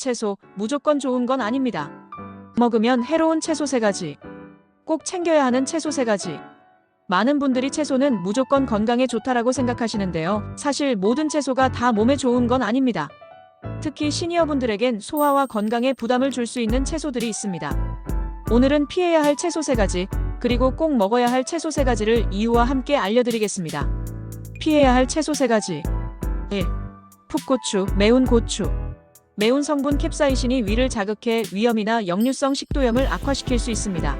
채소 무조건 좋은 건 아닙니다. 먹으면 해로운 채소 세 가지. 꼭 챙겨야 하는 채소 세 가지. 많은 분들이 채소는 무조건 건강에 좋다라고 생각하시는데요. 사실 모든 채소가 다 몸에 좋은 건 아닙니다. 특히 시니어분들에겐 소화와 건강에 부담을 줄 수 있는 채소들이 있습니다. 오늘은 피해야 할 채소 세 가지, 그리고 꼭 먹어야 할 채소 세 가지를 이유와 함께 알려드리겠습니다. 피해야 할 채소 세 가지. 1. 풋고추, 매운 고추. 매운 성분 캡사이신이 위를 자극해 위염이나 역류성 식도염을 악화시킬 수 있습니다.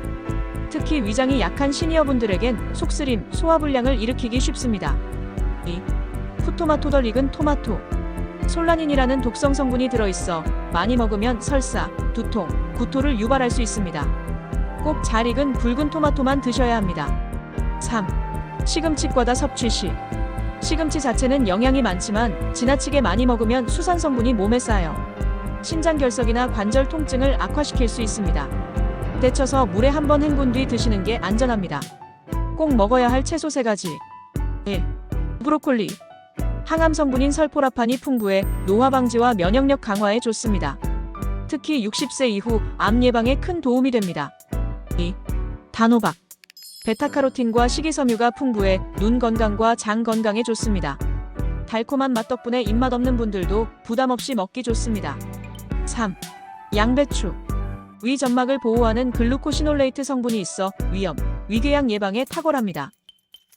특히 위장이 약한 시니어분들에겐 속쓰림, 소화불량을 일으키기 쉽습니다. 2. 푸토마토 덜 익은 토마토. 솔라닌이라는 독성 성분이 들어있어 많이 먹으면 설사, 두통, 구토를 유발할 수 있습니다. 꼭 잘 익은 붉은 토마토만 드셔야 합니다. 3. 시금치 과다 섭취 시. 시금치 자체는 영양이 많지만 지나치게 많이 먹으면 수산 성분이 몸에 쌓여 신장 결석이나 관절 통증을 악화시킬 수 있습니다. 데쳐서 물에 한 번 헹군 뒤 드시는 게 안전합니다. 꼭 먹어야 할 채소 세 가지. 1. 브로콜리. 항암 성분인 설포라판이 풍부해 노화 방지와 면역력 강화에 좋습니다. 특히 60세 이후 암 예방에 큰 도움이 됩니다. 2. 단호박. 베타카로틴과 식이섬유가 풍부해 눈 건강과 장 건강에 좋습니다. 달콤한 맛 덕분에 입맛 없는 분들도 부담 없이 먹기 좋습니다. 3. 양배추. 위 점막을 보호하는 글루코시놀레이트 성분이 있어 위염, 위궤양 예방에 탁월합니다.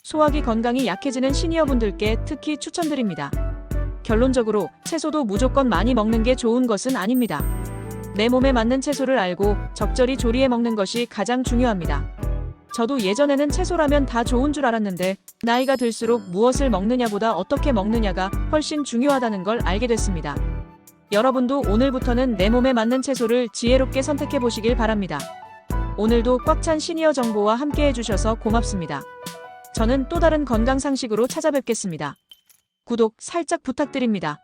소화기 건강이 약해지는 시니어분들께 특히 추천드립니다. 결론적으로 채소도 무조건 많이 먹는 게 좋은 것은 아닙니다. 내 몸에 맞는 채소를 알고 적절히 조리해 먹는 것이 가장 중요합니다. 저도 예전에는 채소라면 다 좋은 줄 알았는데 나이가 들수록 무엇을 먹느냐보다 어떻게 먹느냐가 훨씬 중요하다는 걸 알게 됐습니다. 여러분도 오늘부터는 내 몸에 맞는 채소를 지혜롭게 선택해 보시길 바랍니다. 오늘도 꽉 찬 시니어 정보와 함께 해주셔서 고맙습니다. 저는 또 다른 건강 상식으로 찾아뵙겠습니다. 구독 살짝 부탁드립니다.